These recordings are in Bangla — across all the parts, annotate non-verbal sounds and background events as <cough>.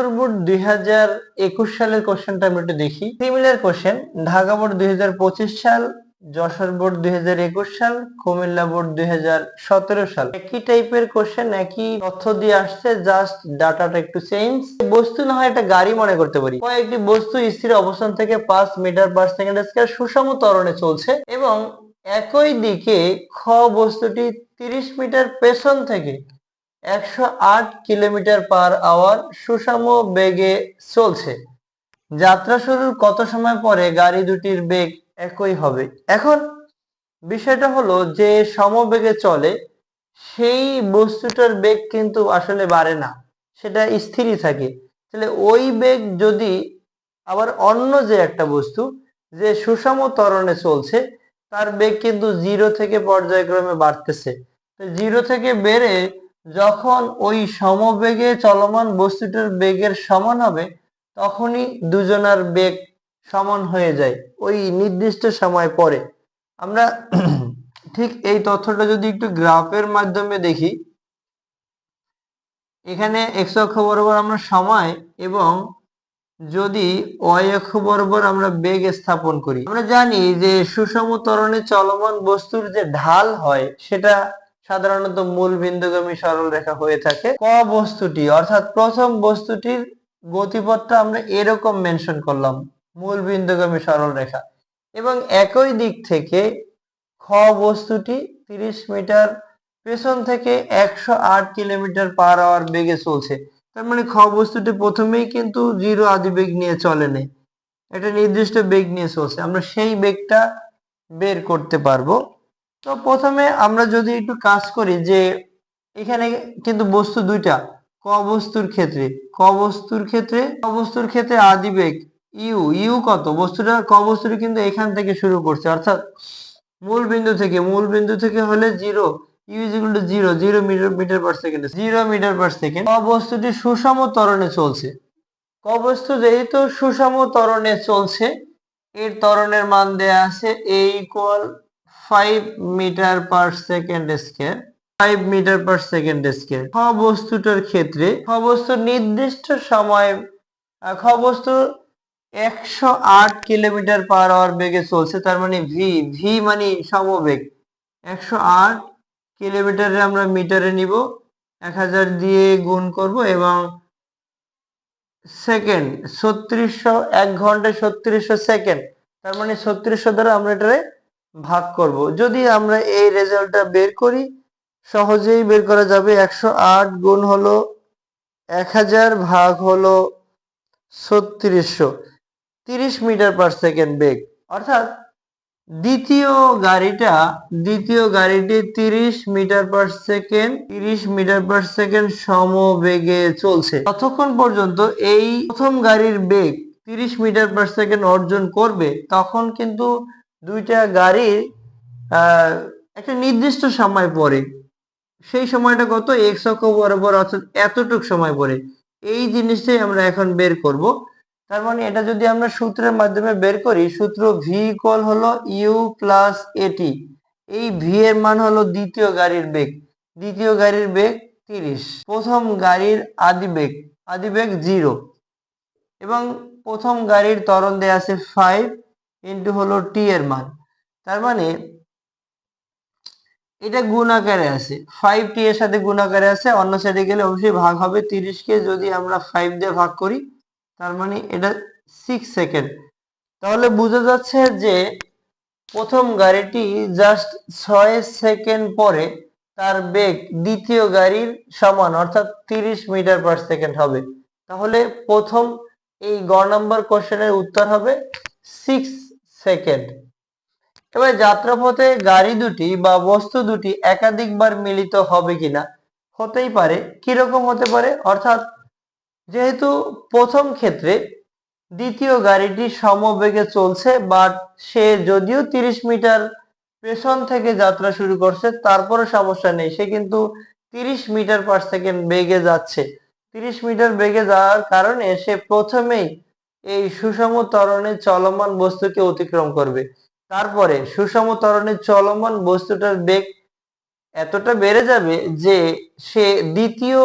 যশোর বোর্ড দুই হাজার একুশ সালের কোশ্চেনটা আমরা একটু দেখি। সিমিলার কোশ্চেন ঢাকা বোর্ড দুই সাল, যশোর বোর্ড দুই হাজার একুশ সাল, কুমিল্লা বোর্ড দুই হাজার সতেরো সাল। একই টাইপের কোশ্চেন একই তথ্য দিয়ে আসছে জাস্ট ডাটাটা একটু চেঞ্জ বস্তু না হয় একটা গাড়ি মনে করতে পারি। কয়েকটি বস্তু স্থির অবস্থান থেকে পাঁচ মিটার পার সেকেন্ড সুষম ত্বরণে চলছে এবং একই দিকে খ বস্তুটি তিরিশ মিটার পেছন থেকে একশো আট কিলোমিটার পার আওয়ার সুষম বেগে চলছে। যাত্রা শুরুর কত সময় পরে গাড়ি দুটির বেগ একই হবে? এখন বিষয়টা হলো যে সমবেগে চলে, সেই বস্তুটার বেগ কিন্তু আসলে বাড়ে না, সেটা স্থিরই থাকে। তাহলে ওই বেগ যদি আবার অন্য যে একটা বস্তু, যে সুষম ত্বরণে চলছে, তার বেগ কিন্তু জিরো থেকে পর্যায়ক্রমে বাড়তেছে। জিরো থেকে বেড়ে যখন ওই সমবেগে চলমান বস্তুটার বেগের সমান হবে, তখনই দুজনার বেগ সমান হয়ে যায় ওই নির্দিষ্ট সময় পরে। আমরা <clears throat> ঠিক এই তথ্যটা যদি একটু গ্রাফের মাধ্যমে দেখি, এখানে এক্স অক্ষ বরাবর আমরা সময় এবং যদি ওয়াই অক্ষ বরাবর আমরা বেগ স্থাপন করি, আমরা জানি যে সুষম ত্বরণে চলমান বস্তুর যে ঢাল হয়, সেটা সাধারণত মূল বিন্দুগামী সরল রেখা হয়ে থাকে। ক বস্তুটি, অর্থাৎ প্রথম বস্তুটির গতিপথটা আমরা এরকম মেনশন করলাম, মূল বিন্দুগামী সরল রেখা। এবং একই দিক থেকে খ বস্তুটি তিরিশ মিটার পেছন থেকে একশো আট কিলোমিটার পার আওয়ার বেগে চলছে। তার মানে খ বস্তুটি প্রথমেই কিন্তু জিরো আদি বেগ নিয়ে চলে নেই একটা নির্দিষ্ট বেগ নিয়ে চলছে। আমরা সেই বেগটা বের করতে পারব। তো প্রথমে আমরা যদি একটু কাজ করি যে এখানে কিন্তু বস্তু দুইটা, ক বস্তুর ক্ষেত্রে। ক বস্তুর ক্ষেত্রে, ক বস্তুর ক্ষেত্রে আদিবেগ, ইউ। ইউ কত? বস্তুটা, ক বস্তুটা কিন্তু এখান থেকে শুরু করছে। অর্থাৎ মূল বিন্দু থেকে, মূল বিন্দু থেকে হলে zero. U is equal to zero zero metre metre per second. Zero metre per second. ক বস্তুটি সুষম ত্বরণে চলছে। ক বস্তু যেহেতু সুষম ত্বরণে চলছে, এর ত্বরণের মান দেয়া আছে a equal five metre per second square five metre per second square খ বস্তুটার ক্ষেত্রে, খ বস্তু নির্দিষ্ট সময় খ বস্তু একশো আট কিলোমিটার পার আওয়ার বেগে চলছে, তার মানে ভি ভি মানে সমবেগ। একশো আট কিলোমিটারে আমরা মিটারে নিব, এক হাজার দিয়ে গুণ করব এবং সেকেন্ড, ছত্রিশশো, এক ঘন্টায় ছত্রিশশো সেকেন্ড, তার মানে ছত্রিশশো দ্বারা আমরা এটারে ভাগ করব। যদি আমরা এই রেজাল্টটা বের করি, সহজেই বের করা যাবে একশো আট গুণ হলো এক হাজার ভাগ হলো ছত্রিশশো। তিরিশ মিটার পার সেকেন্ড বেগ। অর্থাৎ দ্বিতীয় গাড়িটা, দ্বিতীয় গাড়িটি তিরিশ মিটার পার সেকেন্ড তিরিশ মিটার পার সেকেন্ড সমবেগে চলছে। ততক্ষণ পর্যন্ত এই প্রথম গাড়ির বেগ তিরিশ মিটার পার সেকেন্ড অর্জন করবে, তখন কিন্তু দুইটা গাড়ির একটা নির্দিষ্ট সময় পরে। সেই সময়টা কত? এক্স অক্ষ বরাবর অর্থাৎ এতটুক সময় পরে। এই জিনিসটাই আমরা এখন বের করব। তার মানে এটা যদি আমরা সূত্রের মাধ্যমে বের করি, সূত্র ভি ইকুয়াল হলো ইউ প্লাস এটি এই ভি এর মান হলো দ্বিতীয় গাড়ির বেগ। দ্বিতীয় গাড়ির বেগ তিরিশ। প্রথম গাড়ির আদি বেগ আদি বেগ জিরো এবং প্রথম গাড়ির ত্বরণ দেয়া আছে ফাইভ ইন্টু হলো টি এর মান। তার মানে এটা গুণ আকারে আছে। ফাইভ টি এর সাথে গুণ আকারে আছে, অন্য সাইডে গেলে অবশ্যই ভাগ হবে তিরিশ কে যদি আমরা ফাইভ দিয়ে ভাগ করি, তার মানে এটা সিক্স সেকেন্ড তাহলে বোঝা যাচ্ছে যে প্রথম গাড়িটি জাস্ট ছয় সেকেন্ড পরে তার বেগ দ্বিতীয় গাড়ির সমান, অর্থাৎ তিরিশ মিটার পার সেকেন্ড হবে। তাহলে প্রথম এই গ নাম্বার কোশ্চেনের উত্তর হবে সিক্স সেকেন্ড। এবার যাত্রাপথে গাড়ি দুটি বা বস্তু দুটি একাধিকবার মিলিত হবে কিনা হতেই পারে, কীরকম হতে পারে? অর্থাৎ যেহেতু প্রথম ক্ষেত্রে দ্বিতীয় গাড়িটি সমবেগে চলছে বাট সে যদিও তিরিশ মিটার পেছন থেকে যাত্রা শুরু করছে তারপরে সমস্যা নেই। সে কিন্তু তিরিশ মিটার পার সেকেন্ড বেগে যাচ্ছে। তিরিশ মিটার বেগে যাওয়ার কারণে সে প্রথমেই এই সুষম ত্বরণে চলমান বস্তুকে অতিক্রম করবে। তারপরে সুষম ত্বরণে চলমান বস্তুটার বেগ এতটা বেড়ে যাবে যে সে দ্বিতীয়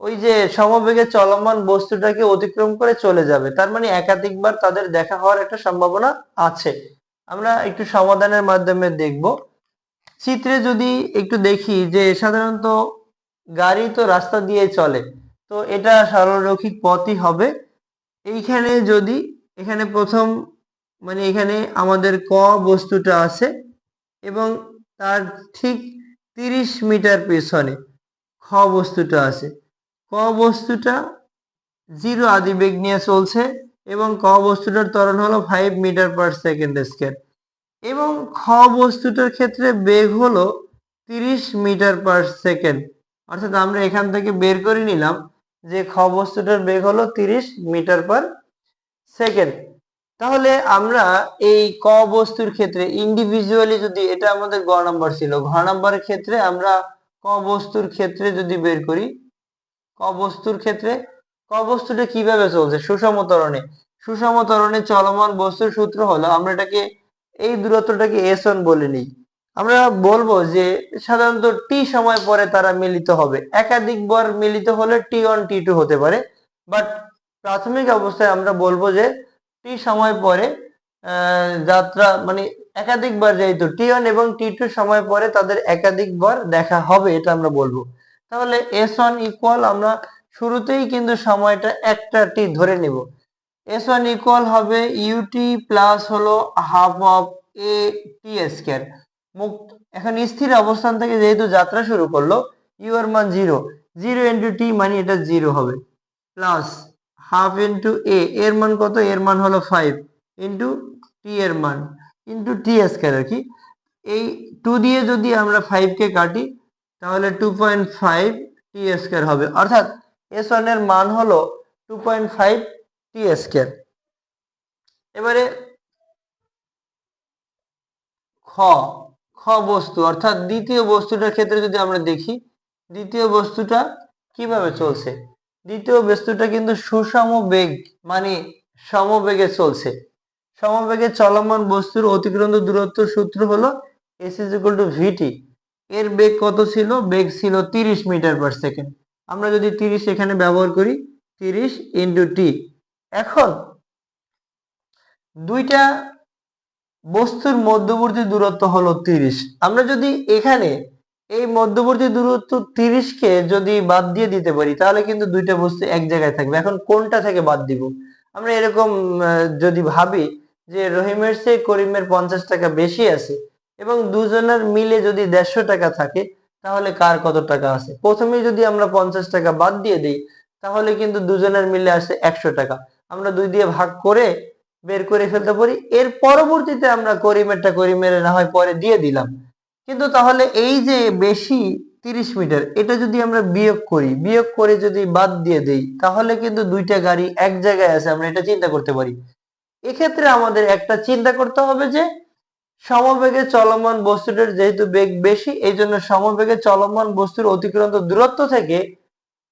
ওই যে সমবেগে চলমান বস্তুটাকে অতিক্রম করে চলে যাবে। তার মানে একাধিকবার তাদের দেখা হওয়ার একটা সম্ভাবনা আছে। আমরা একটু সমাধানের মাধ্যমে দেখব। চিত্রে যদি একটু দেখি যে সাধারণত গাড়ি তো রাস্তা দিয়ে চলে, তো এটা সরলরৈখিক পথই হবে। এইখানে যদি, এখানে প্রথম মানে এখানে আমাদের ক বস্তুটা আছে এবং তার ঠিক তিরিশ মিটার পেছনে খ বস্তুটা আছে। ক বস্তুটা জিরো আদি বেগ নিয়ে চলছে এবং ক বস্তুটার ত্বরণ হলো five metre per second square এবং খ বস্তুটার ক্ষেত্রে বেগ হলো তিরিশ মিটার পার সেকেন্ড অর্থাৎ আমরা এখান থেকে বের করে নিলাম যে খ বস্তুটার বেগ হলো তিরিশ মিটার পার সেকেন্ড। তাহলে আমরা এই ক বস্তুর ক্ষেত্রে ইন্ডিভিজুয়ালি যদি এটা আমাদের গ নাম্বার ছিল, ঘ নাম্বারের ক্ষেত্রে আমরা ক বস্তুর ক্ষেত্রে যদি বের করি, ক বস্তুর ক্ষেত্রে, ক বস্তুটা কীভাবে চলছে? সুষম ত্বরণে। সুষম ত্বরণে চলমান বস্তুর সূত্র হলো, আমরা এটাকে, এই দূরত্বটাকে এস ওয়ান বলে নিই। আমরা বলব যে সাধারণত টি সময় পরে তারা মিলিত হবে। একাধিকবার মিলিত হলে টি ওয়ান টি টু হতে পারে। বাট প্রাথমিক অবস্থায় আমরা বলব যে টি সময় পরে যাত্রা মানে একাধিকবার যেহেতু টি ওয়ান এবং টি টু সময় পরে তাদের একাধিকবার দেখা হবে এটা আমরা বলব। তাহলে এস ওয়ান ইকুয়াল আমরা শুরুতেই কিন্তু সময়টা একটা টি ধরে নিব। এস ওয়ান ইকুয়াল হবে ইউটি প্লাস হলো half of a t square মুক্ত। এখন স্থির অবস্থান থেকে যেহেতু যাত্রা শুরু করল ইউ এর মান জিরো জিরো ইন্টু টি মানে এটা জিরো হবে। প্লাস হাফ ইন্টু এ এর মান কত? এর মান হলো ফাইভ ইন্টু টি এর মান। ইন্টু টি স্কোয়ার আর কি? এই টু দিয়ে যদি আমরা ফাইভ কে কাটি, তাহলে two point five t square হবে। অর্থাৎ এস ওয়ানের মান হলো two point five t square এবারে খ। খ বস্তু, অর্থাৎ দ্বিতীয় বস্তুটার ক্ষেত্রে যদি আমরা দেখি, দ্বিতীয় বস্তুটা কীভাবে চলছে? দ্বিতীয় বস্তুটা কিন্তু সুষম বেগ মানে সমবেগে চলছে। সমবেগে চলমান বস্তুর অতিক্রান্ত দূরত্ব সূত্র হলো S is equal to VT এর বেগ কত ছিল? বেগ ছিল তিরিশ মিটার পার সেকেন্ড আমরা যদি তিরিশ এখানে ব্যবহার করি, তিরিশ ইন্টু টি এখন দুইটা বস্তুর মধ্যবর্তী দূরত্ব হলো তিরিশ। আমরা যদি এখানে এই মধ্যবর্তী দূরত্ব তিরিশ কে যদি বাদ দিয়ে দিতে পারি, তাহলে কিন্তু দুইটা বস্তু এক জায়গায় থাকবে। এখন কোনটা থেকে বাদ দিব? আমরা এরকম যদি ভাবি যে রহিমের চেয়ে করিমের পঞ্চাশ টাকা বেশি আছে এবং দুজনের মিলে যদি দেড়শো টাকা থাকে, তাহলে কার কত টাকা আছে? প্রথমে যদি আমরা পঞ্চাশ টাকা বাদ দিয়ে দিই, তাহলে কিন্তু দুজনের মিলে আসে একশো টাকা। আমরা দুই দিয়ে ভাগ করে বের করে ফেলতে পারি। এর পরবর্তীতে আমরা করিমেরটা করিমের না হয় পরে দিয়ে দিলাম। কিন্তু তাহলে এই যে বেশি তিরিশ মিটার, এটা যদি আমরা বিয়োগ করি, বিয়োগ করে যদি বাদ দিয়ে দেই, তাহলে কিন্তু দুইটা গাড়ি এক জায়গায় আছে, আমরা এটা চিন্তা করতে পারি। এক্ষেত্রে আমাদের একটা চিন্তা করতে হবে যে, সমবেগে চলমান বস্তুটার যেহেতু বেগ বেশি এই জন্য সমবেগে চলমান বস্তুর অতিক্রান্ত দূরত্ব থেকে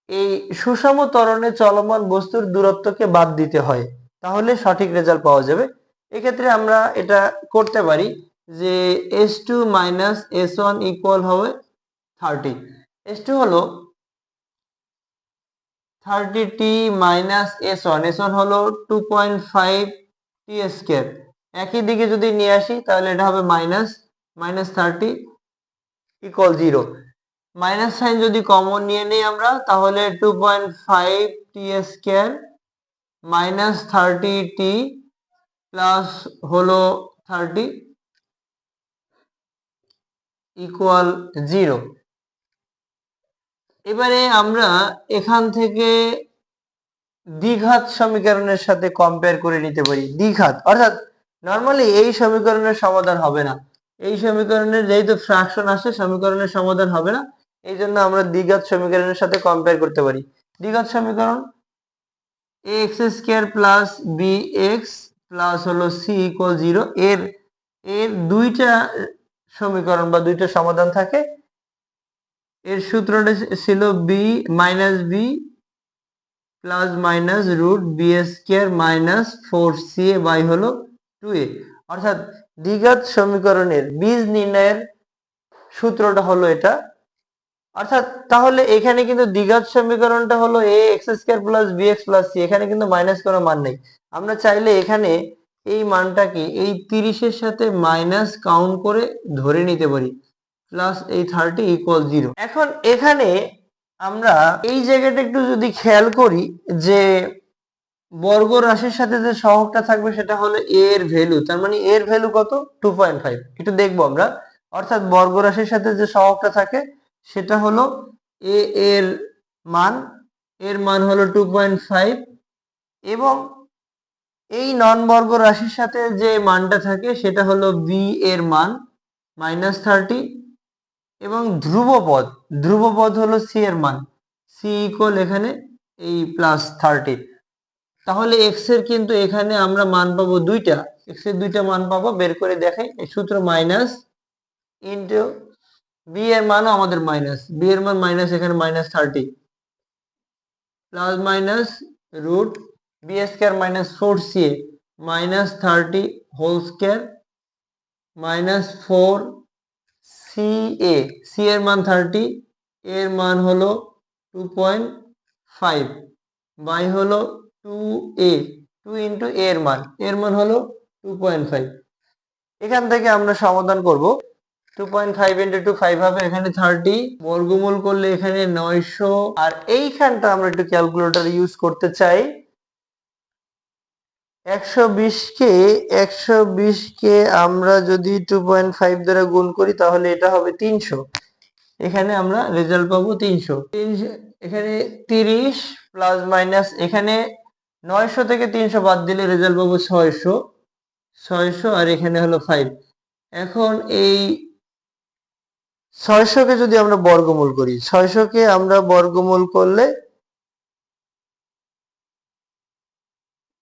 এই সুষম ত্বরণে চলমান বস্তুর দূরত্বকে বাদ দিতে হয়। তাহলে সঠিক রেজাল্ট পাওয়া যাবে। এক্ষেত্রে আমরা এটা করতে পারি যে s two minus s one equal হবে থার্টি এস টু হলো thirty t minus s one s one হলো two point five t square একই দিকে যদি নিয়ে আসি, তাহলে এটা হবে minus minus thirty equal zero minus sign যদি কমন নিয়ে নিই আমরা, তাহলে two point five t square minus thirty t plus হলো থার্টি ইকুয়াল জিরো এবারে আমরা এখান থেকে দ্বিঘাত সমীকরণের সাথে কম্পেয়ার করে নিতে পারি। দ্বিঘাত, অর্থাৎ নর্মালি এই সমীকরণের সমাধান হবে না। এই সমীকরণের যেহেতু ফ্রাকশন আসে, সমীকরণের সমাধান হবে না। এই জন্য আমরা দ্বিঘাত সমীকরণের সাথে কম্পেয়ার করতে পারি। দ্বিঘাত সমীকরণ x square plus b x plus হলো সি ইকুয়াল জিরো এর এর দুইটা সমীকরণ বা দুইটা সমাধান থাকে। এর সূত্রটা ছিল b minus b plus minus root b square minus four c a by হলো টু এ অর্থাৎ দ্বিঘাত সমীকরণের বীজ নির্ণয়ের সূত্রটা হলো এটা। অর্থাৎ তাহলে এখানে কিন্তু দ্বিঘাত সমীকরণটা হলো a x square plus b plus c এখানে কিন্তু মাইনাস কোনো মান নেই। আমরা চাইলে এখানে এই মানটাকে এই তিরিশের সাথে মাইনাস কাউন্ট করে ধরে নিতে পারি প্লাস এই থার্টি ইকুয়াল জিরো এখন এখানে আমরা এই জায়গাটা একটু যদি খেয়াল করি যে বর্গ রাশির সাথে যে সহগটা থাকবে সেটা হলো এ এর ভ্যালু তার মানে এর ভ্যালু কত? টু পয়েন্ট ফাইভ একটু দেখব আমরা। অর্থাৎ বর্গ রাশির সাথে যে সহগটা থাকে সেটা হলো এ এর মান এর মান হলো টু পয়েন্ট ফাইভ এবং এই নন বর্গ রাশির সাথে যে মানটা থাকে সেটা হলো বি এর মান মাইনাস থার্টি এবং ধ্রুবপদ ধ্রুবপদ হলো সি এর মান সি ইকুয়াল এখানে এই প্লাস থার্টি তাহলে এক্সের কিন্তু এখানে আমরা মান পাবো দুইটা এক্সের দুইটা মান পাবো, বের করে দেখাই সূত্র মাইনাস ইন্টু বি এর মানও আমাদের মাইনাস বি এর মান মাইনাস এখানে minus thirty plus minus root b square minus four c a minus thirty whole square minus four c a c এর মান থার্টি এর মান হলো টু পয়েন্ট ফাইভ বাই হলো টু এ টু ইন্টু এর মান. এর মান হলো টু পয়েন্ট ফাইভ এখান থেকে আমরা সমাধান করব। Two point five into two five হবে, এখানে থার্টি বর্গমূল করলে এখানে নয়শো। আর এইখানটা আমরা একটু ক্যালকুলেটর ইউজ করতে চাই। একশো বিশকে একশো বিশকে আমরা যদি টু পয়েন্ট ফাইভ দ্বারা গুণ করি, তাহলে এটা হবে তিনশো। এখানে আমরা রেজাল্ট পাবো তিনশো। এখানে তিরিশ প্লাস মাইনাস এখানে নয়শো থেকে তিনশো বাদ দিলে রেজাল্ট পাবো ছয়শো। ছয়শো আর এখানে হলো ফাইভ এখন এই ছয়শোকে যদি আমরা বর্গমূল করি ছয়শোকে আমরা বর্গমূল করলে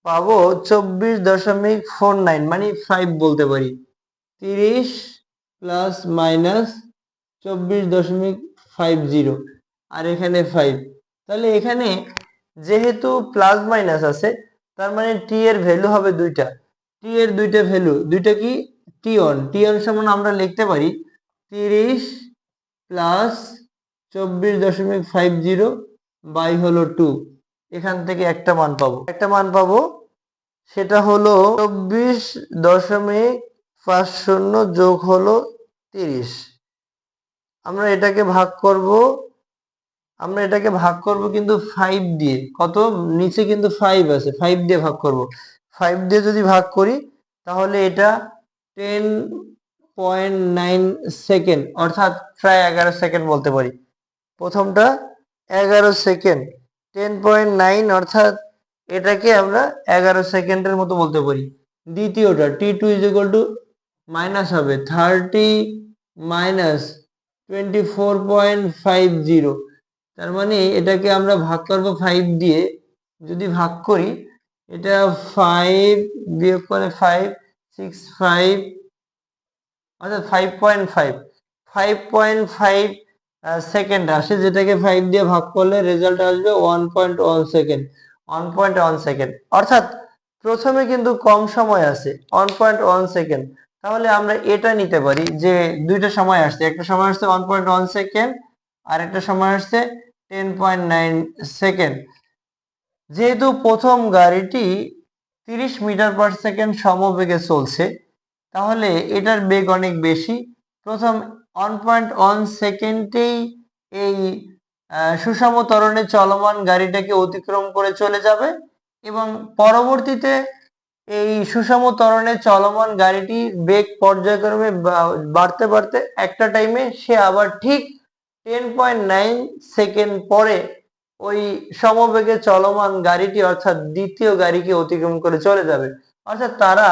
পাবো চব্বিশ দশমিক ফোর নাইন মানে ফাইভ বলতে পারি। তিরিশ প্লাস মাইনাস চব্বিশ দশমিক ফাইভ জিরো আর এখানে ফাইভ তাহলে এখানে যেহেতু প্লাস মাইনাস আছে, তার মানে টি এর ভ্যালু হবে দুইটা। টি এর দুইটা ভ্যালু দুইটা কি? টি অন টি অন সমান আমরা লিখতে পারি তিরিশ প্লাস চব্বিশ দশমিক ফাইভ জিরো বাই হলো টু এখান থেকে একটা মান পাবো। একটা মান পাবো, সেটা হলো চব্বিশ দশমিক পাঁচ শূন্য যোগ হলো তিরিশ। আমরা এটাকে ভাগ করব, আমরা এটাকে ভাগ করব কিন্তু ফাইভ দিয়ে। কত? নিচে কিন্তু ফাইভ আছে ফাইভ দিয়ে ভাগ করব। ফাইভ দিয়ে যদি ভাগ করি, তাহলে এটা টেন পয়েন্ট নাইন সেকেন্ড, অর্থাৎ প্রায় এগারো সেকেন্ড বলতে পারি। প্রথমটা এগারো সেকেন্ড টেন পয়েন্ট নাইন অর্থাৎ এটাকে আমরা এগারো সেকেন্ডের মতো বলতে পারি। দ্বিতীয়টা t two is equal to minus হবে thirty minus twenty four point five zero তার মানে এটাকে আমরা ভাগ করব ফাইভ দিয়ে। যদি ভাগ করি, এটা ফাইভ বিয়োগ করে ফাইভ সিক্স ফাইভ অর্থাৎ five point five five point five second আসে যেটাকে ফাইভ দিয়ে ভাগ করলে রেজাল্ট আসবে one point one second one point one second অর্থাৎ প্রথমে কিন্তু কম সময় আছে ওয়ান পয়েন্ট ওয়ান সেকেন্ড তাহলে আমরা এটা নিতে পারি যে দুইটা সময় আসছে। একটা সময় আসছে ওয়ান পয়েন্ট ওয়ান সেকেন্ড আর একটা সময় আসছে টেন পয়েন্ট নাইন সেকেন্ড যেহেতু প্রথম গাড়িটি তিরিশ মিটার পার সেকেন্ড সমবেগে চলছে তাহলে এটার বেগ অনেক বেশি। প্রথম ওয়ান পয়েন্ট ওয়ান সেকেন্ডেই এই সুষম ত্বরণে চলমান গাড়িটাকে অতিক্রম করে চলে যাবে এবং পরবর্তীতে এই সুষম ত্বরণে চলমান গাড়িটি বেগ পর্যায়ক্রমে বাড়তে বাড়তে একটা টাইমে সে আবার ঠিক টেন পয়েন্ট নাইন সেকেন্ড পরে ওই সমবেগে চলমান গাড়িটি অর্থাৎ দ্বিতীয় গাড়িকে অতিক্রম করে চলে যাবে। অর্থাৎ তারা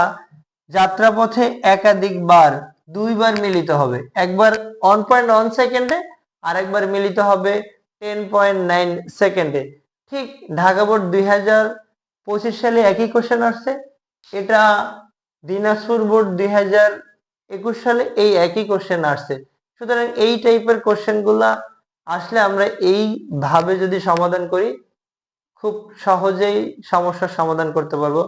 যাত্রাপথে একাধিকবার, দুইবার মিলিত হবে। একবার ওয়ান পয়েন্ট ওয়ান সেকেন্ডে আর একবার মিলিত হবে টেন পয়েন্ট নাইন সেকেন্ডে ঠিক ঢাকা বোর্ড দুই হাজার পঁচিশ সালে একই কোশ্চেন আসছে। এটা দিনাজপুর বোর্ড দুই হাজার একুশ সালে এই একই কোশ্চেন আসছে। সুতরাং এই টাইপের কোশ্চেনগুলা আসলে আমরা এইভাবে যদি সমাধান করি, খুব সহজেই সমস্যার সমাধান করতে পারব।